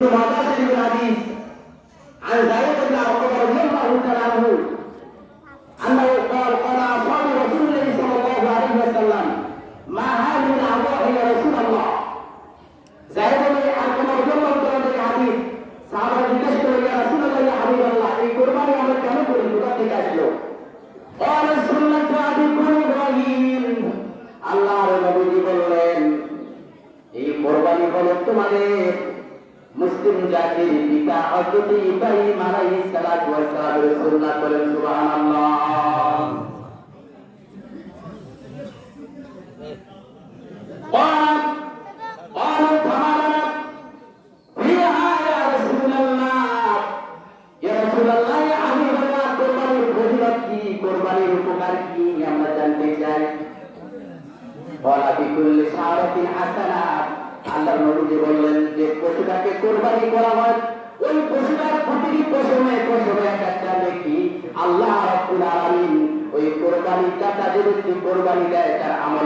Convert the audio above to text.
ماذا في الحديث عن زيد بن عمر رضي الله تعالى عنه انه قال قال اصحاب رسول الله صلى الله عليه وسلم ما هذه الاعضاء يا رسول الله زيد بن عمر رضي الله تعالى عنه الحديث সাহাবা জিজ্ঞেস করলেন ইয়া রাসূলুল্লাহ ইয়া হাবিবাল্লাহ এই কুরবানি আমরা কেন করি কোথা থেকে আসলো قال سنة أبيكم إبراهيم আল্লাহর নবীজি বললেন এই কোরবানি হলো তোমাদের মুসলিম জাতির পিতা হযরত ইব্রাহিম আলাইহিস সালাতু ওয়াস সালামের সুন্নাত বলেন সুবহানাল্লাহ قال قالوا فما لنا فيها يا رسول الله يا رسول الله يا حبيب الله কোরবানির ফজিলত কি কোরবানির উপকার কি আমরা জানতে চাই বলা বিকুল্লি সারাতিন হাসানাত আল্লাহর নবীজি বললেন যে পশুটাকে কোরবানি করা হয়। ওই পশুটার প্রতিটি পশমে পশমে এক একটা দেখি আল্লাহ রাব্বুল আলামিন ওই কোরবানি কাটা যে ব্যক্তি কোরবানি দেয়, তার আমল